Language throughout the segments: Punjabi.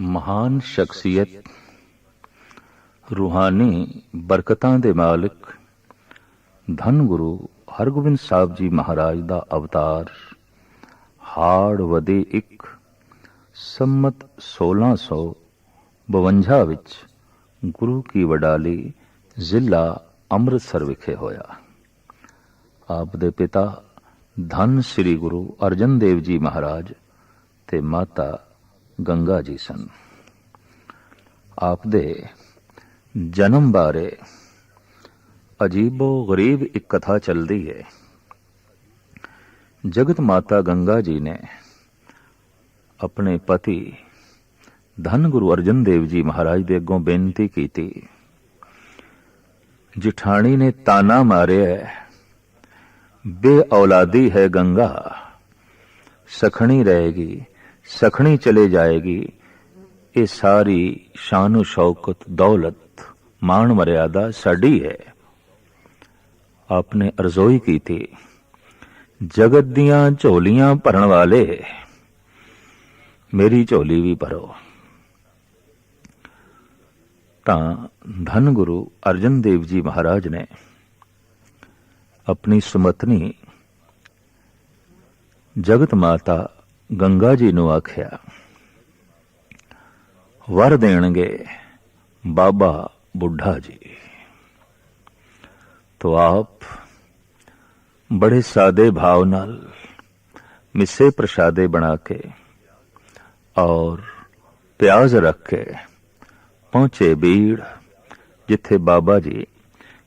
ਮਹਾਨ ਸ਼ਖਸੀਅਤ, ਰੂਹਾਨੀ ਬਰਕਤਾਂ ਦੇ ਮਾਲਕ, ਧੰਨ ਗੁਰੂ ਹਰਗੋਬਿੰਦ ਸਾਹਿਬ ਜੀ ਮਹਾਰਾਜ ਦਾ ਅਵਤਾਰ, ਹਾੜ ਵਦੇ ਇੱਕ ਸੰਮਤ 1652 ਵਿੱਚ ਗੁਰੂ ਕੀ ਵਡਾਲੀ ਜ਼ਿਲ੍ਹਾ ਅੰਮ੍ਰਿਤਸਰ ਵਿਖੇ ਹੋਇਆ। ਆਪ ਦੇ ਪਿਤਾ ਧੰਨ ਸ੍ਰੀ ਗੁਰੂ ਅਰਜਨ ਦੇਵ ਜੀ ਮਹਾਰਾਜ ਤੇ ਮਾਤਾ ਗੰਗਾ ਜੀ ਸਨ। ਆਪ ਦੇ ਜਨਮ ਬਾਰੇ ਅਜੀਬੋ ਗਰੀਬ ਇੱਕ ਕਥਾ ਚੱਲਦੀ ਹੈ ਜਗਤ ਮਾਤਾ ਗੰਗਾ ਜੀ ਨੇ ਆਪਣੇ ਪਤੀ ਧੰਨ ਗੁਰੂ ਅਰਜਨ ਦੇਵ ਜੀ ਮਹਾਰਾਜ ਦੇ ਅੱਗੋਂ ਬੇਨਤੀ ਕੀਤੀ, ਜਿਠਾਣੀ ਨੇ ਤਾਨਾ ਮਾਰਿਆ ਬੇ ਔਲਾਦੀ ਹੈ ਗੰਗਾ, ਸਖਣੀ ਰਹੇਗੀ। ਸਖਣੀ ਚਲੇ ਜਾਏਗੀ। ਇਹ ਸਾਰੀ ਸ਼ਾਨ ਸ਼ੌਕਤ, ਦੌਲਤ, ਮਾਣ ਮਰਿਆਦਾ ਸਾਡੀ ਹੈ। ਆਪਨੇ ਅਰਜ਼ੋਈ ਕੀਤੀ, ਜਗਤ ਦੀਆਂ ਝੋਲੀਆਂ ਭਰਨ ਵਾਲੇ, ਮੇਰੀ ਝੋਲੀ ਵੀ ਭਰੋ। ਤਾਂ ਧੰਨ ਗੁਰੂ ਅਰਜਨ ਦੇਵ ਜੀ ਮਹਾਰਾਜ ਨੇ ਆਪਣੀ ਸੁਮਤਨੀ ਜਗਤ ਮਾਤਾ ਗੰਗਾ ਜੀ ਨੂੰ ਆਖਿਆ, ਵਰ ਦੇਣਗੇ ਬਾਬਾ ਬੁੱਢਾ ਜੀ। ਤੋ ਆਪ ਬੜੇ ਸਾਦੇ ਭਾਵ ਨਾਲ ਮਿੱਸੇ ਪ੍ਰਸ਼ਾਦੇ ਬਣਾ ਕੇ ਔਰ ਪਿਆਜ਼ ਰੱਖ ਕੇ ਪਹੁੰਚੇ ਬੀੜ ਜਿੱਥੇ ਬਾਬਾ ਜੀ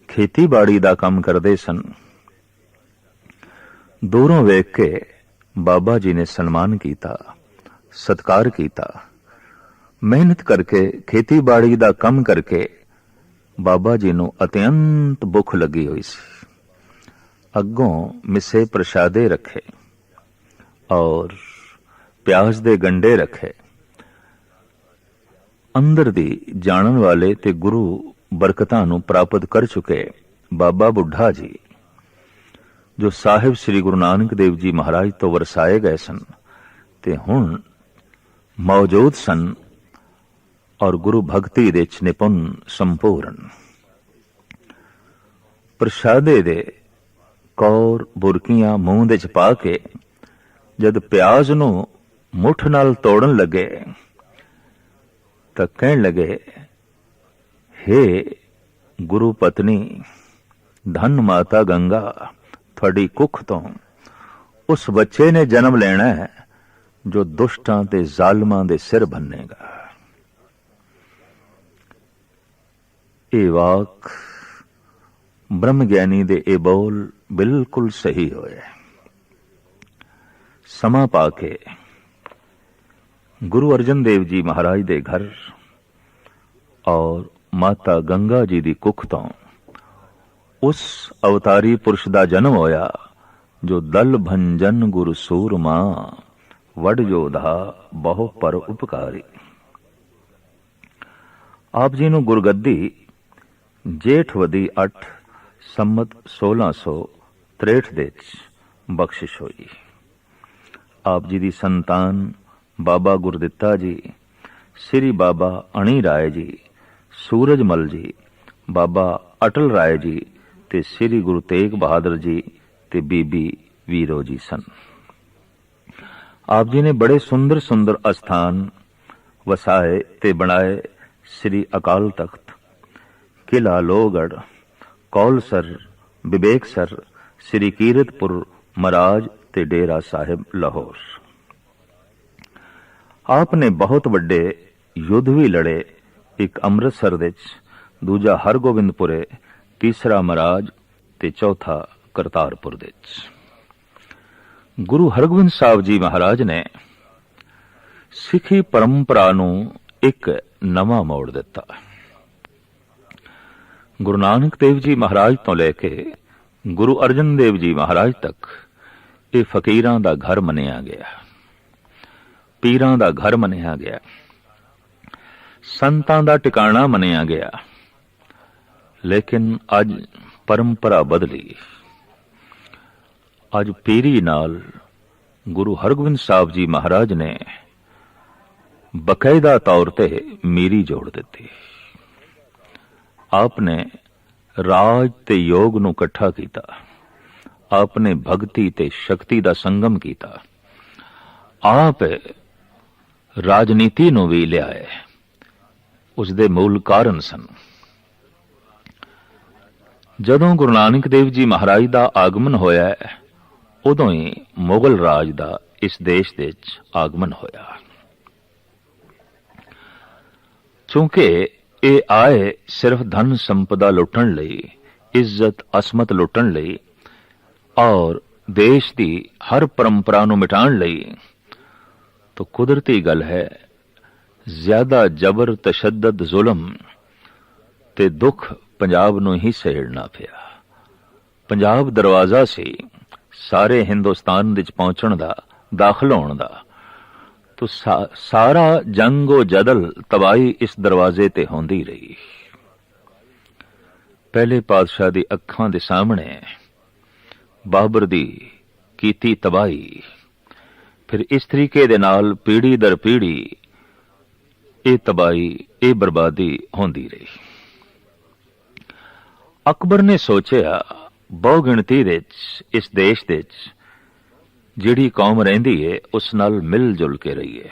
ਖੇਤੀਬਾੜੀ ਦਾ ਕੰਮ ਕਰਦੇ ਸਨ। ਦੂਰੋਂ ਵੇਖ ਕੇ ਬਾਬਾ ਜੀ ਨੇ ਸਨਮਾਨ ਕੀਤਾ, ਸਤਕਾਰ ਕੀਤਾ। ਮਿਹਨਤ ਕਰਕੇ, ਖੇਤੀਬਾੜੀ ਦਾ ਕੰਮ ਕਰਕੇ ਬਾਬਾ ਜੀ ਨੂੰ ਅਤਿਅੰਤ ਭੁੱਖ ਲੱਗੀ ਹੋਈ ਸੀ। ਅੱਗੋਂ ਮਿੱਸੇ ਪ੍ਰਸ਼ਾਦੇ ਰੱਖੇ ਔਰ ਪਿਆਜ਼ ਦੇ ਗੰਡੇ ਰੱਖੇ। ਅੰਦਰ ਦੀ ਜਾਣਨ ਵਾਲੇ ਤੇ ਗੁਰੂ ਬਰਕਤਾਂ ਨੂੰ ਪ੍ਰਾਪਤ ਕਰ ਚੁੱਕੇ ਬਾਬਾ ਬੁੱਢਾ ਜੀ। ਜੋ ਸਾਹਿਬ ਸ੍ਰੀ ਗੁਰੂ ਨਾਨਕ ਦੇਵ ਜੀ ਮਹਾਰਾਜ ਤੋਂ ਵਰਸਾਏ ਗਏ ਸਨ, ਤੇ ਹੁਣ ਮੌਜੂਦ ਸਨ ਔਰ ਗੁਰੂ ਭਗਤੀ ਦੇ ਚ ਨਿਪੁੰਨ ਸੰਪੂਰਨ। ਪ੍ਰਸ਼ਾਦੇ ਦੇ ਕੌਰ ਬੁਰਕੀਆਂ ਮੂੰਹ ਦੇ ਚ ਪਾ ਕੇ ਜਦ ਪਿਆਜ਼ ਨੂੰ ਮੁੱਠ ਨਾਲ ਤੋੜਨ ਲੱਗੇ, ਤਾਂ ਕਹਿਣ ਲੱਗੇ हे ਗੁਰੂ ਪਤਨੀ, ਧਨ ਮਾਤਾ ਗੰਗਾ ਤੁਹਾਡੀ ਕੁੱਖ ਤੋਂ। ਉਸ ਬੱਚੇ ਨੇ ਜਨਮ ਲੈਣਾ ਹੈ, ਜੋ ਦੁਸ਼ਟਾਂ ਤੇ ਜ਼ਾਲਮਾਂ ਦੇ ਸਿਰ ਬੰਨੇਗਾ। ਇਹ ਵਾਕ ਬ੍ਰਹਮ ਗਿਆਨੀ ਦੇ ਇਹ ਬੋਲ ਬਿਲਕੁਲ ਸਹੀ ਹੋਏ ਸਮਾਂ ਪਾ ਕੇ ਗੁਰੂ ਅਰਜਨ ਦੇਵ ਜੀ ਮਹਾਰਾਜ ਦੇ ਘਰ ਔਰ ਮਾਤਾ ਗੰਗਾ ਜੀ ਦੀ ਕੁੱਖ ਤੋਂ ਉਸ ਅਵਤਾਰੀ ਪੁਰਸ਼ ਦਾ ਜਨਮ ਹੋਇਆ, ਜੋ ਦਲ ਭੰਜਨ ਗੁਰ ਸੂਰਮਾ, ਵਡ ਜੋਧਾ ਬਹੁ ਪਰ ਉਪਕਾਰੀ। ਆਪ ਜੀ ਨੂੰ ਗੁਰਗੱਦੀ ਜੇਠਵਦੀ 8 ਸੰਮਤ 1663 ਦੇ ਵਿੱਚ ਬਖਸ਼ਿਸ਼ ਹੋਈ। ਆਪ ਜੀ ਦੀ ਸੰਤਾਨ ਬਾਬਾ ਗੁਰਦਿੱਤਾ ਜੀ, ਸ੍ਰੀ ਬਾਬਾ ਅਣੀ ਰਾਏ ਜੀ, ਸੂਰਜਮਲ ਜੀ, ਬਾਬਾ ਅਟਲ ਰਾਏ ਜੀ ਤੇ ਸ੍ਰੀ ਗੁਰੂ ਤੇਗ ਬਹਾਦਰ ਜੀ ਤੇ ਬੀਬੀ ਵੀਰੋ ਜੀ ਸਨ। ਆਪ ਜੀ ਨੇ ਬੜੇ ਸੁੰਦਰ ਸੁੰਦਰ ਅਸਥਾਨ ਵਸਾਏ ਤੇ ਬਣਾਏ ਸ੍ਰੀ ਅਕਾਲ ਤਖਤ, ਕਿਲਾ ਲੋਹਗੜ ਕੌਲਸਰ ਵਿਵੇਕਸਰ ਸ੍ਰੀ ਕੀਰਤਪੁਰ ਮਹਾਰਾਜ ਤੇ ਡੇਰਾ ਸਾਹਿਬ ਲਾਹੌਰ। ਆਪ ਨੇ ਬਹੁਤ ਵੱਡੇ ਯੁੱਧ ਵੀ ਲੜੇ, ਇੱਕ ਅੰਮ੍ਰਿਤਸਰ ਵਿੱਚ, ਦੂਜਾ ਹਰਗੋਬਿੰਦਪੁਰੇ ਤੀਸਰਾ ਮਹਾਰਾਜ ਤੇ ਚੌਥਾ ਕਰਤਾਰਪੁਰ ਵਿੱਚ। ਗੁਰੂ ਹਰਗੋਬਿੰਦ ਸਾਹਿਬ ਜੀ ਮਹਾਰਾਜ ਨੇ ਸਿੱਖੀ ਪਰੰਪਰਾ ਨੂੰ ਇੱਕ ਨਵਾਂ ਮੋੜ ਦਿੱਤਾ। ਗੁਰੂ ਨਾਨਕ ਦੇਵ ਜੀ ਮਹਾਰਾਜ ਤੋਂ ਲੈ ਕੇ ਗੁਰੂ ਅਰਜਨ ਦੇਵ ਜੀ ਮਹਾਰਾਜ ਤੱਕ ਇਹ ਫਕੀਰਾਂ ਦਾ ਘਰ ਮੰਨਿਆ ਗਿਆ। ਪੀਰਾਂ ਦਾ ਘਰ ਮੰਨਿਆ ਗਿਆ। ਸੰਤਾਂ ਦਾ ਟਿਕਾਣਾ ਮੰਨਿਆ ਗਿਆ। ਲੇਕਿਨ ਅੱਜ ਪਰੰਪਰਾ ਬਦਲੀ। ਅੱਜ ਪੀਰੀ ਨਾਲ ਗੁਰੂ ਹਰਗੋਬਿੰਦ ਸਾਹਿਬ ਜੀ ਮਹਾਰਾਜ ਨੇ ਬਕਾਇਦਾ ਤੌਰ ਤੇ ਮੀਰੀ ਜੋੜ ਦਿੱਤੀ। ਆਪ ਨੇ ਰਾਜ ਤੇ ਯੋਗ ਨੂੰ ਇਕੱਠਾ ਕੀਤਾ। ਆਪ ਨੇ ਭਗਤੀ ਤੇ ਸ਼ਕਤੀ ਦਾ ਸੰਗਮ ਕੀਤਾ। ਆਪ ਰਾਜਨੀਤੀ ਨੂੰ ਵੀ ਲਿਆਏ। ਉਸ ਦੇ ਮੂਲ ਕਾਰਨ ਸਨ। ਜਦੋਂ ਗੁਰੂ ਨਾਨਕ ਦੇਵ ਜੀ ਮਹਾਰਾਜ ਦਾ ਆਗਮਨ ਹੋਇਆ ਉਦੋਂ ਹੀ ਮੁਗਲ ਰਾਜ ਦਾ ਇਸ ਦੇਸ਼ ਦੇ ਵਿੱਚ ਆਗਮਨ ਹੋਇਆ। ਕਿਉਂਕਿ ਇਹ ਆਏ ਸਿਰਫ ਧਨ ਸੰਪਦਾ ਲੁੱਟਣ ਲਈ, ਇੱਜ਼ਤ, ਅਸਮਤ ਲੁੱਟਣ ਲਈ ਔਰ ਦੇਸ਼ ਦੀ ਹਰ ਪਰੰਪਰਾ ਨੂੰ ਮਿਟਾਉਣ ਲਈ, ਤਾਂ ਕੁਦਰਤੀ ਗੱਲ ਹੈ, ਜ਼ਿਆਦਾ ਜ਼ਬਰ ਤਸ਼ੱਦਦ ਜ਼ੁਲਮ ਤੇ ਦੁੱਖ ਪੰਜਾਬ ਨੂੰ ਹੀ ਸਹਿੜਨਾ ਪਿਆ। ਪੰਜਾਬ ਦਰਵਾਜ਼ਾ ਸੀ ਸਾਰੇ ਹਿੰਦੁਸਤਾਨ ਵਿੱਚ ਪਹੁੰਚਣ ਦਾ, ਦਾਖਲ ਹੋਣ ਦਾ। ਤੋ ਸਾਰਾ ਜੰਗੋ ਜਦਲ ਤਬਾਈ ਇਸ ਦਰਵਾਜ਼ੇ ਤੇ ਹੁੰਦੀ ਰਹੀ। ਪਹਿਲੇ ਪਾਤਸ਼ਾਹ ਦੀ ਅੱਖਾਂ ਦੇ ਸਾਹਮਣੇ ਬਾਬਰ ਦੀ ਕੀਤੀ ਤਬਾਈ ਫਿਰ ਇਸ ਤਰੀਕੇ ਦੇ ਨਾਲ ਪੀੜੀ ਦਰ ਪੀੜੀ ਇਹ ਤਬਾਈ ਇਹ ਬਰਬਾਦੀ ਹੁੰਦੀ ਰਹੀ। ਅਕਬਰ ਨੇ ਸੋਚਿਆ, ਬਹੁ ਗਿਣਤੀ ਵਿੱਚ, ਇਸ ਦੇਸ਼ ਦੇ ਵਿੱਚ ਜਿਹੜੀ ਕੌਮ ਰਹਿੰਦੀ ਏ, ਉਸ ਨਾਲ ਮਿਲ ਜੁਲ ਕੇ ਰਹੀਏ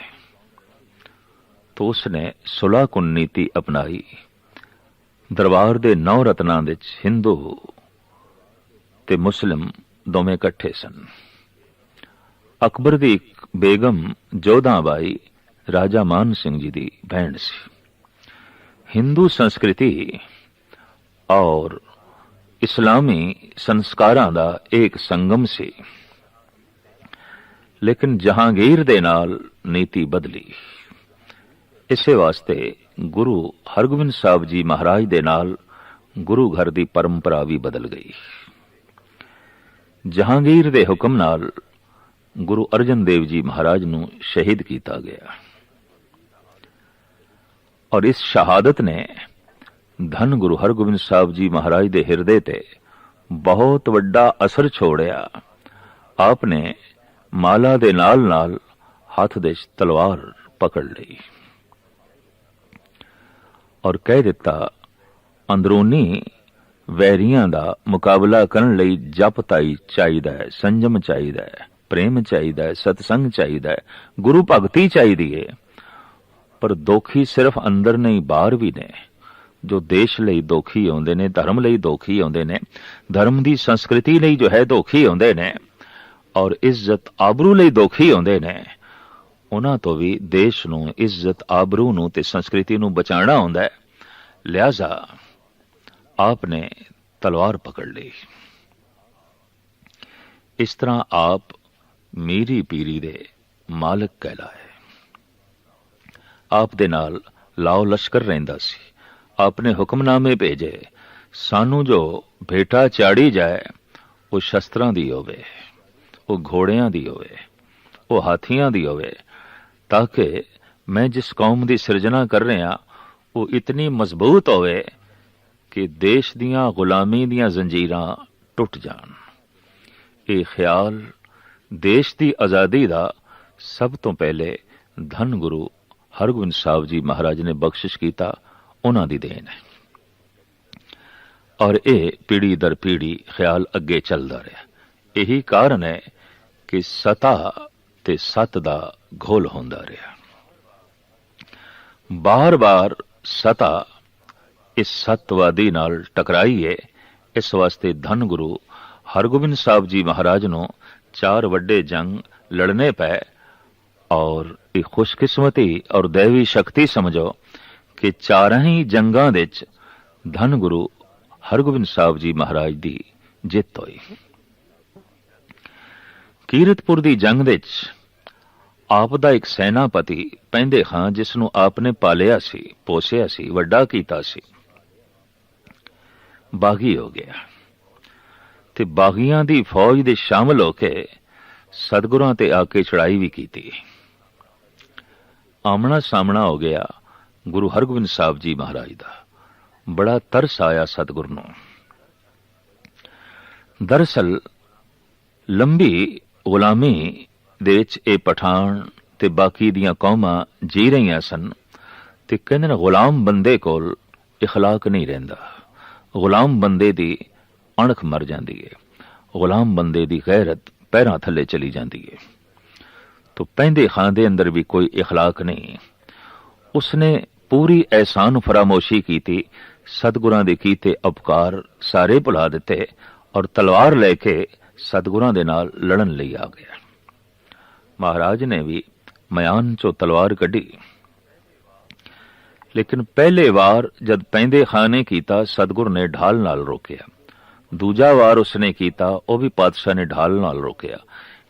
ਤੋ ਉਸ ਨੇ ਸੁਲਾ ਕੁਨ ਨੀਤੀ ਅਪਣਾਈ। ਦਰਬਾਰ ਦੇ ਨੌ ਰਤਨਾਂ ਵਿੱਚ ਹਿੰਦੂ ਤੇ ਮੁਸਲਮ ਦੋਵੇਂ ਇਕੱਠੇ ਸਨ। ਅਕਬਰ ਦੀ ਇੱਕ ਬੇਗਮ ਜੋਧਾਬਾਈ ਰਾਜਾ ਮਾਨ ਸਿੰਘ ਜੀ ਦੀ ਭੈਣ ਸੀ। ਹਿੰਦੂ ਸੰਸਕ੍ਰਿਤੀ ਔਰ ਇਸਲਾਮੀ ਸੰਸਕਾਰਾਂ ਦਾ ਇੱਕ ਸੰਗਮ ਸੀ। ਲੇਕਿਨ ਜਹਾਂਗੀਰ ਦੇ ਨਾਲ ਨੀਤੀ ਬਦਲੀ। ਇਸੇ ਵਾਸਤੇ ਗੁਰੂ ਹਰਗੋਬਿੰਦ ਸਾਹਿਬ ਜੀ ਮਹਾਰਾਜ ਦੇ ਨਾਲ ਗੁਰੂ ਘਰ ਦੀ ਪਰੰਪਰਾ ਵੀ ਬਦਲ ਗਈ। ਜਹਾਂਗੀਰ ਦੇ ਹੁਕਮ ਨਾਲ ਗੁਰੂ ਅਰਜਨ ਦੇਵ ਜੀ ਮਹਾਰਾਜ ਨੂੰ ਸ਼ਹੀਦ ਕੀਤਾ ਗਿਆ। ਔਰ ਇਸ ਸ਼ਹਾਦਤ ਨੇ ਧੰਨ ਗੁਰੂ ਹਰਗੋਬਿੰਦ ਸਾਹਿਬ ਜੀ ਮਹਾਰਾਜ ਦੇ ਹਿਰਦੇ ਤੇ ਬਹੁਤ ਵੱਡਾ ਅਸਰ ਛੋੜਿਆ। ਆਪ ਨੇ ਮਾਲਾ ਦੇ ਨਾਲ-ਨਾਲ ਹੱਥ ਦੇ ਤਲਵਾਰ ਪਕੜ ਲਈ ਔਰ ਕਹਿ ਦਿੱਤਾ, ਅੰਦਰੂਨੀ ਵੈਰੀਆਂ ਦਾ ਮੁਕਾਬਲਾ ਕਰਨ ਲਈ ਜਪ ਤਾਈ ਚਾਹੀਦਾ ਹੈ, ਸੰਜਮ ਚਾਹੀਦਾ ਹੈ, ਪ੍ਰੇਮ ਚਾਹੀਦਾ ਹੈ, ਸਤਸੰਗ ਚਾਹੀਦਾ ਹੈ, ਗੁਰੂ ਭਗਤੀ ਚਾਹੀਦੀ ਹੈ। ਪਰ ਦੋਖੀ ਸਿਰਫ ਅੰਦਰ ਨਹੀਂ, ਬਾਹਰ ਵੀ ਨੇ। ਜੋ ਦੇਸ਼ ਲਈ ਦੋਖੀ ਆਉਂਦੇ ਨੇ, ਧਰਮ ਲਈ ਦੋਖੀ ਆਉਂਦੇ ਨੇ, ਧਰਮ ਦੀ ਸੰਸਕ੍ਰਿਤੀ ਲਈ ਜੋ ਹੈ ਦੋਖੀ ਆਉਂਦੇ ਨੇ, ਔਰ ਇੱਜ਼ਤ ਆਬਰੂ ਲਈ ਦੋਖੀ ਆਉਂਦੇ ਨੇ, ਉਹਨਾਂ ਤੋਂ ਵੀ ਦੇਸ਼ ਨੂੰ, ਇੱਜ਼ਤ ਆਬਰੂ ਨੂੰ ਤੇ ਸੰਸਕ੍ਰਿਤੀ ਨੂੰ ਬਚਾਉਣਾ ਹੁੰਦਾ ਹੈ। ਲਿਆਜ਼ਾ ਆਪ ਨੇ ਤਲਵਾਰ ਪਕੜ ਲਈ। ਇਸ ਤਰ੍ਹਾਂ ਆਪ ਮੀਰੀ ਪੀਰੀ ਦੇ ਮਾਲਕ ਕਹਿਲਾਏ। ਆਪ ਦੇ ਨਾਲ ਲਾਓ ਲਸ਼ਕਰ ਰਹਿੰਦਾ ਸੀ। ਆਪਨੇ ਹੁਕਮਨਾਮੇ ਭੇਜੇ। ਸਾਨੂੰ ਜੋ ਭੇਟਾ ਚਾੜੀ ਜਾਏ, ਉਹ ਸ਼ਸਤਰਾਂ ਦੀ ਹੋਵੇ, ਉਹ ਘੋੜਿਆਂ ਦੀ ਹੋਵੇ, ਉਹ ਹਾਥੀਆਂ ਦੀ ਹੋਵੇ, ਤਾਂ ਕਿ ਮੈਂ ਜਿਸ ਕੌਮ ਦੀ ਸਿਰਜਣਾ ਕਰ ਰਿਹਾ, ਉਹ ਇਤਨੀ ਮਜ਼ਬੂਤ ਹੋਵੇ ਕਿ ਦੇਸ਼ ਦੀਆਂ ਗੁਲਾਮੀ ਦੀਆਂ ਜ਼ੰਜੀਰਾਂ ਟੁੱਟ ਜਾਣ। ਇਹ ਖਿਆਲ ਦੇਸ਼ ਦੀ ਆਜ਼ਾਦੀ ਦਾ ਸਭ ਤੋਂ ਪਹਿਲੇ ਧੰਨ ਗੁਰੂ ਹਰਗੋਬਿੰਦ ਸਾਹਿਬ ਜੀ ਮਹਾਰਾਜ ਨੇ ਬਖਸ਼ਿਸ਼ ਕੀਤਾ। ਉਹਨਾਂ ਦੀ ਦੇਣ ਹੈ। ਔਰ ਇਹ ਪੀੜੀ ਦਰ ਪੀੜੀ ਖਿਆਲ ਅੱਗੇ ਚੱਲਦਾ ਰਿਹਾ। ਇਹੀ ਕਾਰਨ ਹੈ ਕਿ ਸਤਾ ਤੇ ਸਤ ਦਾ ਘੋਲ ਹੁੰਦਾ ਰਿਹਾ। ਬਾਰ-ਬਾਰ ਸਤਾ ਇਸ ਸਤਵਾਦੀ ਨਾਲ ਟਕਰਾਈ ਹੈ। ਇਸ ਵਾਸਤੇ ਧੰਨ ਗੁਰੂ ਹਰਗੋਬਿੰਦ ਸਾਹਿਬ ਜੀ ਮਹਾਰਾਜ ਨੂੰ ਚਾਰ ਵੱਡੇ ਜੰਗ ਲੜਨੇ ਪਏ। ਔਰ ਇਹ ਖੁਸ਼ਕਿਸਮਤੀ ਔਰ ਦੇਵੀ ਸ਼ਕਤੀ ਸਮਝੋ ਕਿ ਚਾਰਾਂ ਹੀ ਜੰਗਾਂ ਵਿੱਚ ਧੰਨ ਗੁਰੂ ਹਰਗੋਬਿੰਦ ਸਾਹਿਬ ਜੀ ਮਹਾਰਾਜ ਦੀ ਜਿੱਤ ਹੋਈ। ਕੀਰਤਪੁਰ ਦੀ ਜੰਗ ਵਿੱਚ ਆਪ ਦਾ ਇੱਕ ਸੈਨਾਪਤੀ ਪੈਂਦੇ ਖਾਂ, ਜਿਸ ਨੂੰ ਆਪ ਨੇ ਪਾਲਿਆ ਸੀ, ਪੋਸਿਆ ਸੀ, ਵੱਡਾ ਕੀਤਾ ਸੀ। ਬਾਗੀ ਹੋ ਗਿਆ। ਤੇ ਬਾਗੀਆਂ ਦੀ ਫੌਜ ਦੇ ਸ਼ਾਮਲ ਹੋ ਕੇ ਸਤਗੁਰਾਂ ਤੇ ਆ ਕੇ ਚੜਾਈ ਵੀ ਕੀਤੀ। ਆਮਣਾ ਸਾਹਮਣਾ ਹੋ ਗਿਆ। ਗੁਰੂ ਹਰਗੋਬਿੰਦ ਸਾਹਿਬ ਜੀ ਮਹਾਰਾਜ ਦਾ ਬੜਾ ਤਰਸ ਆਇਆ ਸਤਗੁਰ ਨੂੰ ਦਰਸਲ ਲੰਬੀ ਗੁਲਾਮੀ ਦੇ ਵਿੱਚ ਇਹ ਪਠਾਨ ਤੇ ਬਾਕੀ ਦੀਆਂ ਕੌਮਾਂ ਜੀ ਰਹੀਆਂ ਸਨ ਤੇ ਕਹਿੰਦੇ ਨੇ ਗੁਲਾਮ ਬੰਦੇ ਕੋਲ اخلاق ਨਹੀਂ ਰਹਿੰਦਾ ਗੁਲਾਮ ਬੰਦੇ ਦੀ ਅਣਖ ਮਰ ਜਾਂਦੀ ਹੈ ਗੁਲਾਮ ਬੰਦੇ ਦੀ ਗੈਰਤ ਪੈਰਾਂ ਥੱਲੇ ਚਲੀ ਜਾਂਦੀ ਹੈ ਤੋ ਪੈਂਦੇ ਖਾਂ ਦੇ ਅੰਦਰ ਵੀ ਕੋਈ اخلاق ਨਹੀਂ ਉਸਨੇ ਪੂਰੀ ਐਸਾਨ ਫਰਾਮੋਸ਼ੀ ਕੀਤੀ, ਸਤਗੁਰਾਂ ਦੇ ਕੀਤੇ ਉਪਕਾਰ ਸਾਰੇ ਭੁਲਾ ਦਿੱਤੇ ਔਰ ਤਲਵਾਰ ਲੈ ਕੇ ਸਤਗੁਰਾਂ ਦੇ ਨਾਲ ਲੜਨ ਲਈ ਆ ਗਿਆ। ਮਹਾਰਾਜ ਨੇ ਵੀ ਮਿਆਨ ਚੋਂ ਤਲਵਾਰ ਕੱਢੀ। ਲੇਕਿਨ ਪਹਿਲੇ ਵਾਰ ਜਦ ਪੈਂਦੇ ਖਾਨੇ ਕੀਤਾ, ਸਤਗੁਰ ਨੇ ਢਾਲ ਨਾਲ ਰੋਕਿਆ। ਦੂਜਾ ਵਾਰ ਉਸਨੇ ਕੀਤਾ, ਉਹ ਵੀ ਪਾਤਸ਼ਾਹ ਨੇ ਢਾਲ ਨਾਲ ਰੋਕਿਆ।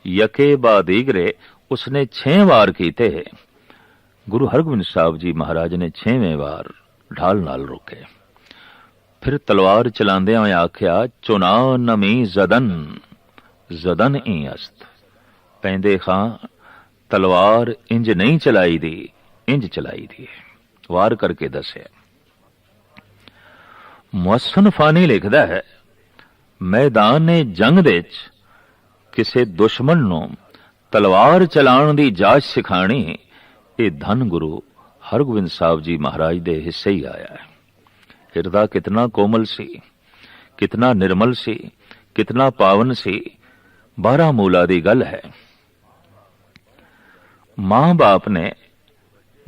ਯਕੇ ਬਾਦੀਗਰੇ ਉਸਨੇ 6 ਵਾਰ ਕੀਤੇ। ਗੁਰੂ ਹਰਗੋਬਿੰਦ ਸਾਹਿਬ ਜੀ ਮਹਾਰਾਜ ਨੇ 6ਵੇਂ ਵਾਰ ਢਾਲ ਨਾਲ ਰੋਕੇ। ਫਿਰ ਤਲਵਾਰ ਚਲਾਉਂਦਿਆਂ ਹੋਇਆ ਆਖਿਆ ਚੁਨਾ ਨਮੀ ਜ਼ਦਨ ਜ਼ਦਨ ਹੀ ਅਸਤ। ਪੈਂਦੇ ਖਾਂ ਤਲਵਾਰ ਇੰਜ ਨਹੀਂ ਚਲਾਈ ਦੀ ਇੰਜ ਚਲਾਈ ਦੀ ਵਾਰ ਕਰਕੇ ਦੱਸਿਆ। ਮੁਹਸਨ ਫਾਨੀ ਲਿਖਦਾ ਹੈ, ਮੈਦਾਨ ਜੰਗ ਦੇ ਵਿੱਚ, ਕਿਸੇ ਦੁਸ਼ਮਣ ਨੂੰ ਤਲਵਾਰ ਚਲਾਉਣ ਦੀ ਜਾਚ ਸਿਖਾਣੀ ਇਹ ਧਨ ਗੁਰੂ ਹਰਗੋਬਿੰਦ ਸਾਹਿਬ ਜੀ ਮਹਾਰਾਜ ਦੇ ਹਿੱਸੇ ਹੀ ਆਇਆ ਹੈ। ਹਿਰਦਾ ਕਿਤਨਾ ਕੋਮਲ ਸੀ, ਕਿਤਨਾ ਨਿਰਮਲ ਸੀ, ਕਿਤਨਾ ਪਾਵਨ ਸੀ, ਬਾਰਾ ਮੂਲਾ ਦੀ ਗੱਲ ਹੈ। ਮਾਂ-ਬਾਪ ਨੇ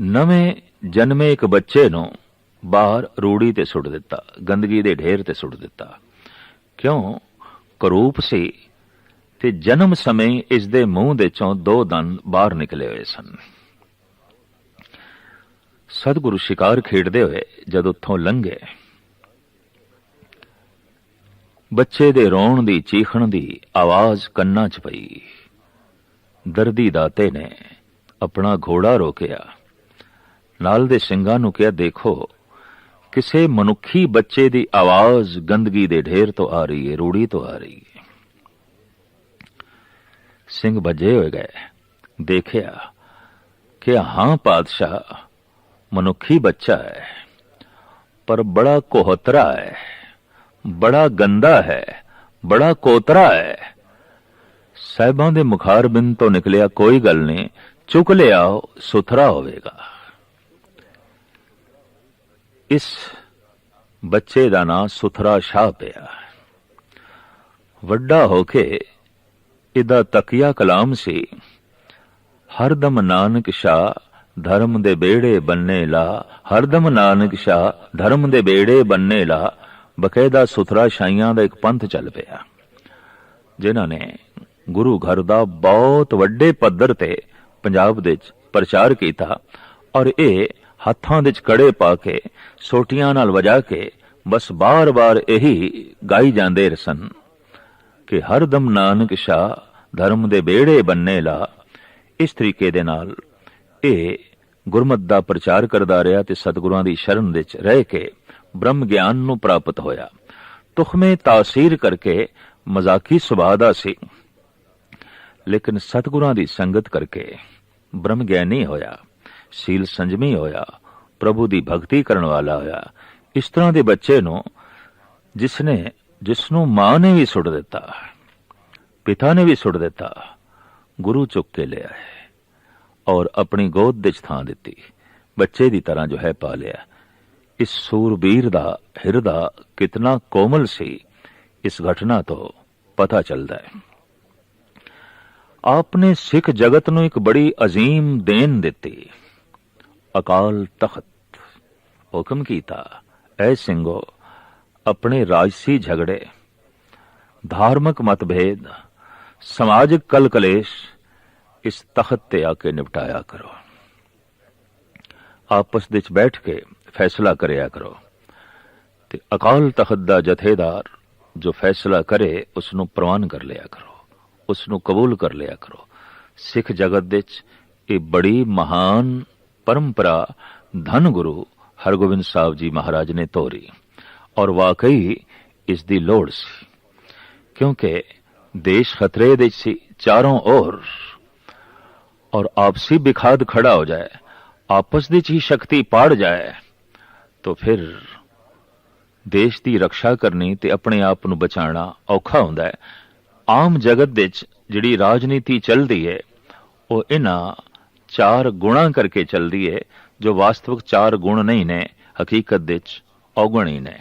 ਨਵੇਂ ਜਨਮੇ ਇੱਕ ਬੱਚੇ ਨੂੰ ਬਾਹਰ ਰੂੜੀ ਤੇ ਸੁੱਟ ਦਿੱਤਾ, ਗੰਦਗੀ ਦੇ ਢੇਰ ਤੇ ਸੁੱਟ ਦਿੱਤਾ। ਕਿਉਂ? ਕਰੂਪ ਸੀ ਤੇ ਜਨਮ ਸਮੇਂ ਇਸ ਦੇ ਮੂੰਹ ਦੇ ਚੋਂ ਦੋ ਦੰਦ ਬਾਹਰ ਨਿਕਲੇ ਹੋਏ ਸਨ। ਸਤਿਗੁਰੂ ਸ਼ਿਕਾਰ ਖੇਡਦੇ ਹੋਏ ਜਦ ਉੱਥੋਂ ਲੰਘੇ। ਬੱਚੇ ਦੇ ਰੋਣ ਦੀ, ਚੀਖਣ ਦੀ ਆਵਾਜ਼ ਕੰਨਾਂ 'ਚ ਪਈ। ਦਰਦੀ ਦਾਤੇ ਨੇ ਆਪਣਾ ਘੋੜਾ ਰੋਕਿਆ। ਨਾਲ ਦੇ ਸਿੰਘਾਂ ਨੂੰ ਕਿਹਾ, ਦੇਖੋ, ਕਿਸੇ ਮਨੁੱਖੀ ਬੱਚੇ ਦੀ ਆਵਾਜ਼ ਗੰਦਗੀ ਦੇ ਢੇਰ ਤੋਂ ਆ ਰਹੀ ਹੈ ਰੂੜੀ ਤੋਂ ਆ ਰਹੀ ਹੈ ਸਿੰਘ ਭੱਜੇ ਹੋਏ ਗਏ। ਦੇਖਿਆ ਕਿ ਹਾਂ ਪਾਦਸ਼ਾਹ ਮਨੁੱਖੀ ਬੱਚਾ ਹੈ, ਪਰ ਬੜਾ ਕੋਹਤਰਾ ਹੈ, ਬੜਾ ਗੰਦਾ ਹੈ, ਬੜਾ ਕੋਤਰਾ ਹੈ। ਸਹਿਬਾਂ ਦੇ ਮੁਖਾਰਬਿੰਦ ਤੋਂ ਨਿਕਲਿਆ ਕੋਈ ਗੱਲ ਨਹੀਂ, ਚੁੱਕ ਲਿਆ, ਸੁਥਰਾ ਹੋਵੇਗਾ। ਇਸ ਬੱਚੇ ਦਾ ਨਾਂ ਸੁਥਰਾ ਸ਼ਾਹ ਪਿਆ। ਵੱਡਾ ਹੋ ਕੇ ਇਹਦਾ ਤਕੀਆ ਕਲਾਮ ਸੀ, ਹਰਦਮ ਨਾਨਕ ਸ਼ਾਹ ਧਰਮ ਦੇ ਬੇੜੇ ਬੰਨੇ ਲਾ, ਹਰਦਮ ਨਾਨਕ ਸ਼ਾਹ, ਧਰਮ ਦੇ ਬੇੜੇ ਬੰਨੇ ਲਾ, ਬਕਾਇਦਾ ਸੁਥਰਾ ਸ਼ਾਈਆਂ ਦਾ ਇੱਕ ਪੰਥ ਚੱਲ ਪਿਆ। ਜਿਨ੍ਹਾਂ ਨੇ ਗੁਰੂ ਘਰ ਦਾ ਬਹੁਤ ਵੱਡੇ ਪੱਧਰ ਤੇ ਪੰਜਾਬ ਦੇ ਵਿੱਚ ਪ੍ਰਚਾਰ ਕੀਤਾ ਔਰ ਇਹ ਹੱਥਾਂ ਦੇ ਵਿੱਚ ਕੜੇ ਪਾ ਕੇ, ਸੋਟੀਆਂ ਨਾਲ ਵਜਾ ਕੇ ਬਸ ਬਾਰ-ਬਾਰ ਇਹੀ ਗਾਈ ਜਾਂਦੇ ਰਸਨ ਕਿ ਹਰਦਮ ਨਾਨਕ ਸ਼ਾ ਧਰਮ ਦੇ ਬੇੜੇ ਬੰਨੇ ਲਾ। ਇਸ ਤਰੀਕੇ ਦੇ ਨਾਲ ਇਹ ਗੁਰਮਤ ਦਾ ਪ੍ਰਚਾਰ ਕਰਦਾ ਰਿਹਾ ਤੇ ਸਤਿਗੁਰਾਂ ਦੀ ਸ਼ਰਨ ਵਿੱਚ ਰਹਿ ਕੇ ਬ੍ਰਹਮ ਗਿਆਨ ਨੂੰ ਪ੍ਰਾਪਤ ਹੋਇਆ। ਤੁਖਮੇ ਤਾਸੀਰ ਕਰਕੇ ਮਜ਼ਾਕੀ ਸੁਭਾਅ ਦਾ ਸੀ। ਲੇਕਿਨ ਸਤਿਗੁਰਾਂ ਦੀ ਸੰਗਤ ਕਰਕੇ ਬ੍ਰਹਮ ਗਿਆਨੀ ਹੋਇਆ, ਸੀਲ ਸੰਜਮੀ ਹੋਇਆ, ਪ੍ਰਭੂ ਦੀ ਭਗਤੀ ਕਰਨ ਵਾਲਾ ਹੋਇਆ। ਇਸ ਤਰ੍ਹਾਂ ਦੇ ਬੱਚੇ ਨੂੰ ਜਿਸ ਨੇ ਜਿਸ ਨੂੰ ਮਾਂ ਨੇ ਵੀ ਸੁੱਟ ਦਿੱਤਾ, ਪਿਤਾ ਨੇ ਵੀ ਸੁੱਟ ਦਿੱਤਾ, ਗੁਰੂ ਚੁੱਕ ਕੇ ਲਿਆ ਹੈ ਔਰ ਆਪਣੀ ਗੋਦ ਦੇ ਥਾਂ ਦਿੱਤੀ। ਬੱਚੇ ਦੀ ਤਰ੍ਹਾਂ ਜੋ ਹੈ ਪਾ ਲਿਆ। ਇਸ ਸੂਰਬੀਰ ਦਾ ਹਿਰਦਾ ਕਿਤਨਾ ਕੋਮਲ ਸੀ। ਇਸ ਘਟਨਾ ਤੋਂ ਪਤਾ ਚੱਲਦਾ ਹੈ। ਆਪਨੇ ਸਿੱਖ ਜਗਤ ਨੂੰ ਇੱਕ ਬੜੀ ਅਜ਼ੀਮ ਦੇਣ ਦਿੱਤੀ। ਅਕਾਲ ਤਖਤ, ਹੁਕਮ ਕੀਤਾ, ਐ ਸਿੰਘੋ, ਆਪਣੇ ਰਾਜਸੀ ਝਗੜੇ, ਧਾਰਮਿਕ ਮਤਭੇਦ, ਸਮਾਜਿਕ ਕਲਕਲੇਸ਼ ਇਸ ਤਖਤ ਤੇ ਆ ਕੇ ਨਿਪਟਾਇਆ ਕਰੋ। ਆਪਸ ਵਿੱਚ ਬੈਠ ਕੇ ਫੈਸਲਾ ਕਰਿਆ ਕਰੋ। ਤੇ ਅਕਾਲ ਤਖਤ ਦਾ ਜਥੇਦਾਰ ਜੋ ਫੈਸਲਾ ਕਰੇ ਉਸ ਨੂੰ ਪ੍ਰਵਾਨ ਕਰ ਲਿਆ ਕਰੋ। ਉਸ ਨੂੰ ਕਬੂਲ ਕਰ ਲਿਆ ਕਰੋ। ਸਿੱਖ ਜਗਤ ਵਿੱਚ ਇਹ ਬੜੀ ਮਹਾਨ ਪਰੰਪਰਾ ਧੰਨ ਗੁਰੂ ਹਰਗੋਬਿੰਦ ਸਾਹਿਬ ਜੀ ਮਹਾਰਾਜ ਨੇ ਤੋਰੀ। ਔਰ ਵਾਕਈ ਇਸ ਦੀ ਲੋੜ ਸੀ। ਕਿਉਂਕਿ ਦੇਸ਼ ਖਤਰੇ ਦੇ ਸੀ, ਚਾਰੋਂ ओर ਔਰ ਆਪਸੀ ਵਿਖਾਦ ਖੜਾ ਹੋ ਜਾਏ ਆਪਸ ਵਿੱਚ ਹੀ ਸ਼ਕਤੀ ਪਾੜ ਜਾਏ ਤਾਂ ਫਿਰ ਦੇਸ਼ ਦੀ ਰੱਖਿਆ ਕਰਨੀ ਤੇ ਆਪਣੇ ਆਪ ਨੂੰ ਬਚਾਉਣਾ ਔਖਾ ਹੁੰਦਾ ਹੈ ਆਮ ਜਗਤ ਵਿੱਚ ਜਿਹੜੀ ਰਾਜਨੀਤੀ ਚੱਲਦੀ ਹੈ ਉਹ ਇਹਨਾਂ ਚਾਰ ਗੁਣਾ ਕਰਕੇ ਚੱਲਦੀ ਹੈ ਜੋ ਵਾਸਤਵਿਕ ਚਾਰ ਗੁਣ ਨਹੀਂ ਨੇ ਹਕੀਕਤ ਵਿੱਚ ਔਗਣ ਹੀ ਨੇ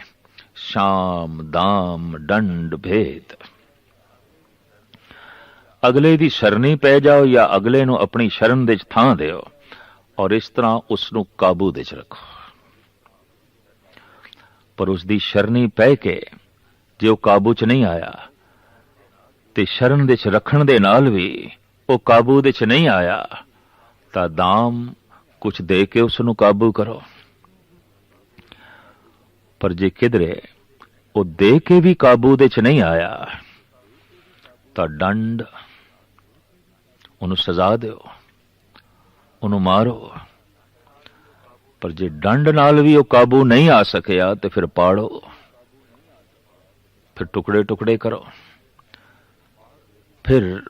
ਸ਼ਾਮ ਦਾਮ ਡੰਡ ਭੇਦ ਅਗਲੇ ਦੀ ਸ਼ਰਨੀ ਪੈ ਜਾਓ ਜਾਂ ਅਗਲੇ ਨੂੰ ਆਪਣੀ ਸ਼ਰਨ ਦੇ ਵਿੱਚ ਥਾਂ ਦਿਓ ਔਰ ਇਸ ਤਰ੍ਹਾਂ ਉਸ ਨੂੰ ਕਾਬੂ ਦੇ ਵਿੱਚ ਰੱਖੋ। ਪਰ ਉਸ ਦੀ ਸ਼ਰਣੀ ਪੈ ਕੇ ਜੇ ਉਹ ਕਾਬੂ 'ਚ ਨਹੀਂ ਆਇਆ ਤੇ ਸ਼ਰਨ ਦੇ 'ਚ ਰੱਖਣ ਦੇ ਨਾਲ ਵੀ ਉਹ ਕਾਬੂ ਦੇ 'ਚ ਨਹੀਂ ਆਇਆ, ਤਾਂ ਦਾਮ ਕੁਝ ਦੇ ਕੇ ਉਸ ਨੂੰ ਕਾਬੂ ਕਰੋ। ਪਰ ਜੇ ਕਿਧਰੇ ਉਹ ਦੇ ਕੇ ਵੀ ਕਾਬੂ ਦੇ 'ਚ ਨਹੀਂ ਆਇਆ, ਤਾਂ ਡੰਡ ਉਹਨੂੰ ਸਜ਼ਾ ਦਿਓ, ਉਹਨੂੰ ਮਾਰੋ। ਪਰ ਜੇ ਡੰਡ ਨਾਲ ਵੀ ਉਹ ਕਾਬੂ ਨਹੀਂ ਆ ਸਕਿਆ ਤੇ ਫਿਰ ਪਾੜੋ। ਫਿਰ ਟੁਕੜੇ ਟੁਕੜੇ ਕਰੋ। ਫਿਰ